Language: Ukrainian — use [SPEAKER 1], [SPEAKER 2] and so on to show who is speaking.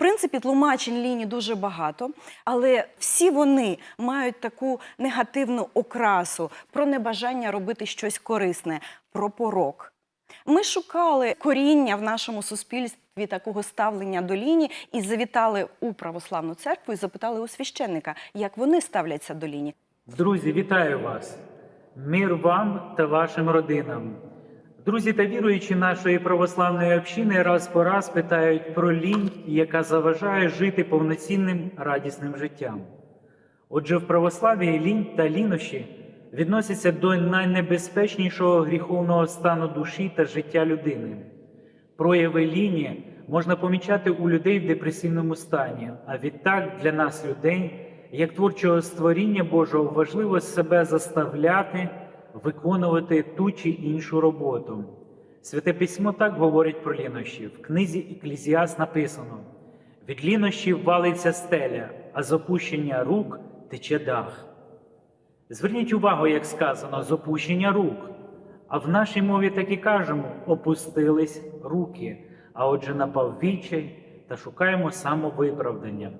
[SPEAKER 1] принципі, тлумачень лінії дуже багато, але всі вони мають таку негативну окрасу про небажання робити щось корисне, про порок. Ми шукали коріння в нашому суспільстві такого ставлення до лінії і завітали у православну церкву і запитали у священника, як вони ставляться до лінії.
[SPEAKER 2] Друзі, вітаю вас! Мир вам та вашим родинам. Друзі та віруючі нашої православної общини раз по раз питають про лінь, яка заважає жити повноцінним радісним життям. Отже, в православії лінь та лінощі відносяться до найнебезпечнішого гріховного стану душі та життя людини. Прояви лінії можна помічати у людей в депресивному стані, а відтак для нас, людей, як творчого створіння Божого, важливо себе заставляти виконувати ту чи іншу роботу. Святе письмо так говорить про лінощі. В книзі Еклізіас написано: від лінощів валиться стеля, а з опущення рук тече дах. Зверніть увагу, як сказано, з опущення рук. А в нашій мові так і кажемо: опустились руки, а отже, напав відчай та шукаємо самовиправдання.